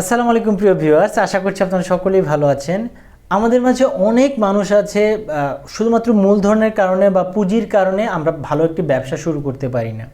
আসসালামু আলাইকুম প্রিয় ভিউয়ার্স, আশা করছি আপনারা সকলেই ভালো আছেন। আমাদের মাঝে অনেক মানুষ আছে শুধুমাত্র মূলধনের কারণে বা পুঁজির কারণে আমরা ভালো একটি ব্যবসা শুরু করতে পারি না।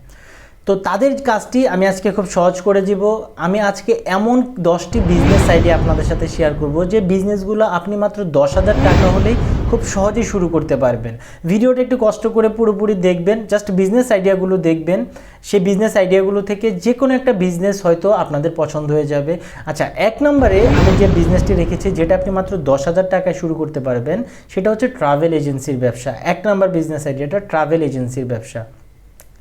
তো তাদের কাজটি আমি আজকে খুব সহজ করে দিব। আমি আজকে এমন দশটি বিজনেস আইডিয়া আপনাদের সাথে শেয়ার করব যে বিজনেসগুলো আপনি মাত্র দশ হাজার টাকা হলেই খুব সহজেই শুরু করতে পারবেন। ভিডিওটা একটু কষ্ট করে পুরোপুরি দেখবেন জাস্ট বিজনেস আইডিয়াগুলো দেখবেন। সেই বিজনেস আইডিয়াগুলো থেকে যে কোনো একটা বিজনেস হয়তো আপনাদের পছন্দ হয়ে যাবে। আচ্ছা এক নম্বরে আমি যে বিজনেসটি রেখেছি, যেটা আপনি মাত্র দশ হাজার টাকায় শুরু করতে পারবেন, সেটা হচ্ছে ট্রাভেল এজেন্সির ব্যবসা। এক নম্বর বিজনেস আইডিয়াটা ট্রাভেল এজেন্সির ব্যবসা।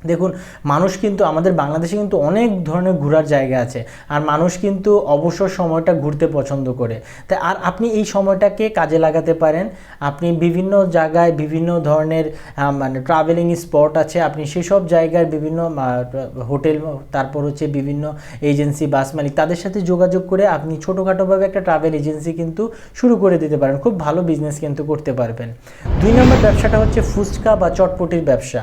দেখুন, মানুষ কিন্তু, আমাদের বাংলাদেশে কিন্তু অনেক ধরনের ঘোরার জায়গা আছে, আর মানুষ কিন্তু অবসর সময়টা ঘুরতে পছন্দ করে। তাই আর আপনি এই সময়টাকে কাজে লাগাতে পারেন। আপনি বিভিন্ন জায়গায় বিভিন্ন ধরনের মানে ট্রাভেলিং স্পট আছে, আপনি সেসব জায়গায় বিভিন্ন হোটেল, তারপর হচ্ছে বিভিন্ন এজেন্সি বাস মালিক, তাদের সাথে যোগাযোগ করে আপনি ছোটোখাটোভাবে একটা ট্রাভেল এজেন্সি কিন্তু শুরু করে দিতে পারেন। খুব ভালো বিজনেস কিন্তু করতে পারবেন। দুই নম্বর ব্যবসাটা হচ্ছে ফুচকা বা চটপটির ব্যবসা।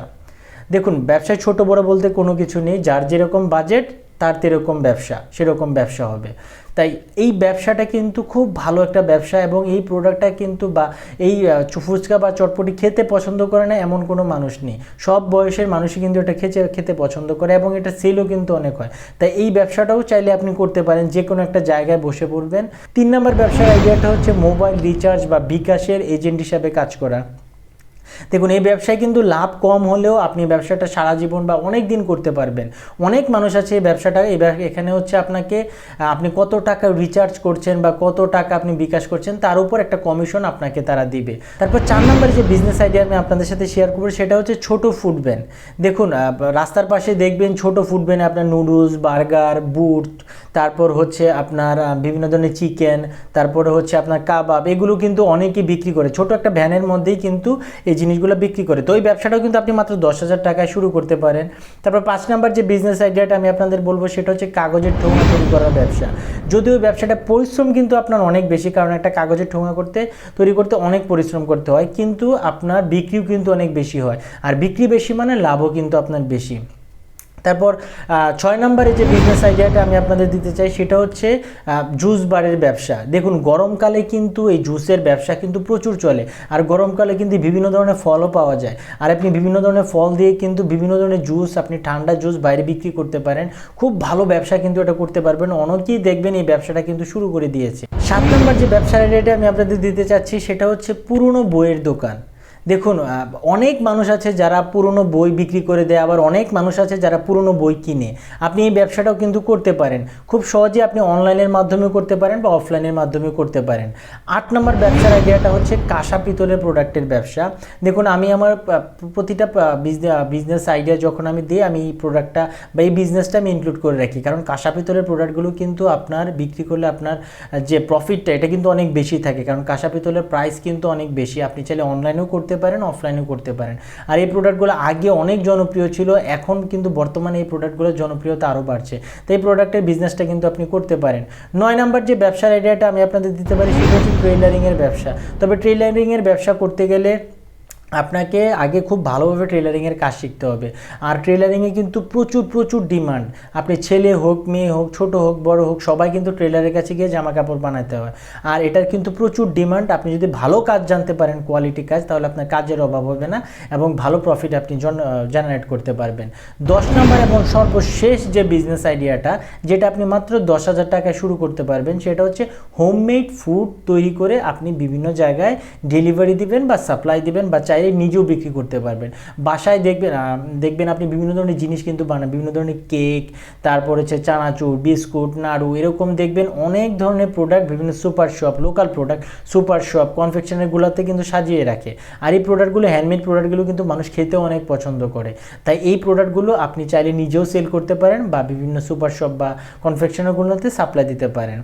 দেখুন, ব্যবসায় ছোট বড় বলতে কোনো কিছু নেই, যার যেরকম বাজেট তার তেরকম ব্যবসা, সেরকম ব্যবসা হবে। তাই এই ব্যবসাটা কিন্তু খুব ভালো একটা ব্যবসা এবং এই প্রোডাক্টটা কিন্তু বা এই ফুচকা বা চটপটি খেতে পছন্দ করে না এমন কোনো মানুষ নেই। সব বয়সের মানুষই কিন্তু এটা খেতে খেতে পছন্দ করে এবং এটা সেলও কিন্তু অনেক হয়। তাই এই ব্যবসাটাও চাইলে আপনি করতে পারেন, যে কোনো একটা জায়গায় বসে পড়বেন। তিন নম্বর ব্যবসার আইডিয়াটা হচ্ছে মোবাইল রিচার্জ বা বিকাশের এজেন্ট হিসাবে কাজ করা। দেখুন, এই ব্যবসায় কিন্তু লাভ কম হলেও আপনি ব্যবসাটা সারা জীবন বা অনেক দিন করতে পারবেন। অনেক মানুষ আছে এই ব্যবসাটা, এই এখানে হচ্ছে আপনাকে আপনি কত টাকা রিচার্জ করছেন বা কত টাকা আপনি বিকাশ করছেন, তার উপর একটা কমিশন আপনাকে তারা দিবে। তারপর চার নম্বরে যে বিজনেস আইডিয়া আমি আপনাদের সাথে শেয়ার করব, সেটা হচ্ছে ছোট ফুড ভ্যান দেখুন রাস্তার পাশে দেখবেন ছোট ফুড ভ্যানে আপনার নুডলস বার্গার বুট তারপর হচ্ছে আপনার বিভিন্ন ধরনের চিকেন তারপরে হচ্ছে আপনার কাবাব, এগুলো কিন্তু অনেকেই বিক্রি করে। ছোট একটা ভ্যানের মধ্যেই কিন্তু এই জিনিসগুলো বিক্রি করে। তো ওই ব্যবসাটাও কিন্তু আপনি মাত্র দশ হাজার টাকায় শুরু করতে পারেন। তারপর পাঁচ নাম্বার যে বিজনেস আইডিয়াটা আমি আপনাদের বলব, সেটা হচ্ছে কাগজের ঠোঙা তৈরি করার ব্যবসা। যদিও ব্যবসাটা পরিশ্রম কিন্তু আপনার অনেক বেশি, কারণ একটা কাগজের ঠোঙা করতে, তৈরি করতে অনেক পরিশ্রম করতে হয়, কিন্তু আপনার বিক্রিও কিন্তু অনেক বেশি হয়। আর বিক্রি বেশি মানে লাভও কিন্তু আপনার বেশি। তারপর ছয় নম্বরে যে বিজনেস আইডিয়াটা আমি আপনাদের দিতে চাই, সেটা হচ্ছে জুস বারের ব্যবসা। দেখুন, গরমকালে কিন্তু এই জুসের ব্যবসা কিন্তু প্রচুর চলে। আর গরমকালে কিন্তু বিভিন্ন ধরনের ফলও পাওয়া যায়। আর আপনি বিভিন্ন ধরনের ফল দিয়ে কিন্তু বিভিন্ন ধরনের জুস আপনি ঠান্ডা জুস বাইরে বিক্রি করতে পারেন। খুব ভালো ব্যবসা কিন্তু এটা করতে পারবেন। অনেকেই দেখবেন এই ব্যবসাটা কিন্তু শুরু করে দিয়েছে। সাত নম্বর যে ব্যবসার আইডিয়াটা আমি আপনাদের দিতে চাচ্ছি, সেটা হচ্ছে পুরনো বইয়ের দোকান। দেখুন অনেক মানুষ আছে যারা পুরনো বই বিক্রি করে দেয়, আবার অনেক মানুষ আছে যারা পুরনো বই কিনে। আপনি এই ব্যবসাটাও কিন্তু করতে পারেন। খুব সহজে আপনি অনলাইনের মাধ্যমে করতে পারেন বা অফলাইনের মাধ্যমে করতে পারেন। আট নম্বর ব্যবসার আইডিয়াটা হচ্ছে কাঁসা পিতলের প্রোডাক্টের ব্যবসা। দেখুন, আমি আমার প্রতিটা বিজনেস আইডিয়া যখন আমি দিই, আমি এই প্রোডাক্টটা বা এই বিজনেসটা আমি ইনক্লুড করে রাখি। কারণ কাঁসা পিতলের প্রোডাক্টগুলো কিন্তু আপনার বিক্রি করলে আপনার যে প্রফিটটা এটা কিন্তু অনেক বেশি থাকে। কারণ কাঁসা পিতলের প্রাইস কিন্তু অনেক বেশি। আপনি চাইলে অনলাইনেও করতে পারেন অফলাইনেও করতে পারেন। আর এই প্রোডাক্টগুলো আগে অনেক জনপ্রিয় ছিল, এখন কিন্তু বর্তমানে এই প্রোডাক্টগুলোর জনপ্রিয়তা আরও বাড়ছে। তো এই প্রোডাক্টের বিজনেসটা কিন্তু আপনি করতে পারেন। নয় নাম্বার যে ব্যবসার আইডিয়াটা আমি আপনাদের দিতে পারি, সেটা হচ্ছে ট্রেলারিংয়ের ব্যবসা। তবে ট্রেলারিংয়ের ব্যবসা করতে গেলে আপনাকে আগে খুব ভালোভাবে ট্রেলারিংয়ের কাজ শিখতে হবে। আর ট্রেলারিংয়ে কিন্তু প্রচুর প্রচুর ডিমান্ড আপনি ছেলে হোক, মেয়ে হোক, ছোট হোক, বড় হোক, সবাই কিন্তু ট্রেলারের কাছে গিয়ে জামা কাপড় বানাতে হয়। আর এটার কিন্তু প্রচুর ডিমান্ড আপনি যদি ভালো কাজ জানতে পারেন কোয়ালিটি কাজ, তাহলে আপনার কাজের অভাব হবে না এবং ভালো প্রফিট আপনি জেনারেট করতে পারবেন। দশ নম্বর এবং সর্বশেষ যে বিজনেস আইডিয়াটা যেটা আপনি মাত্র দশ হাজার টাকায় শুরু করতে পারবেন, সেটা হচ্ছে হোমমেড ফুড তৈরি করে আপনি বিভিন্ন জায়গায় ডেলিভারি দিবেন বা সাপ্লাই দিবেন বা চাইলে নিজেও বিক্রি করতে পারবেন। বাসায় দেখবেন দেখবেন আপনি বিভিন্ন ধরনের জিনিস কিন্তু বানান, বিভিন্ন ধরনের কেক, তারপর হচ্ছে চানাচুর, বিস্কুট, নাড়ু, এরকম দেখবেন অনেক ধরনের প্রোডাক্ট বিভিন্ন super shop local product super shop কনফেকশনারগুলোতে কিন্তু সাজিয়ে রাখে। আর এই প্রোডাক্টগুলো হ্যান্ডমেড প্রোডাক্টগুলো কিন্তু মানুষ খেতেও অনেক পছন্দ করে। তাই এই প্রোডাক্টগুলো আপনি চাইলে নিজেও সেল করতে পারেন বা বিভিন্ন সুপার শপ বা কনফেকশনারগুলোতে সাপ্লাই দিতে পারেন।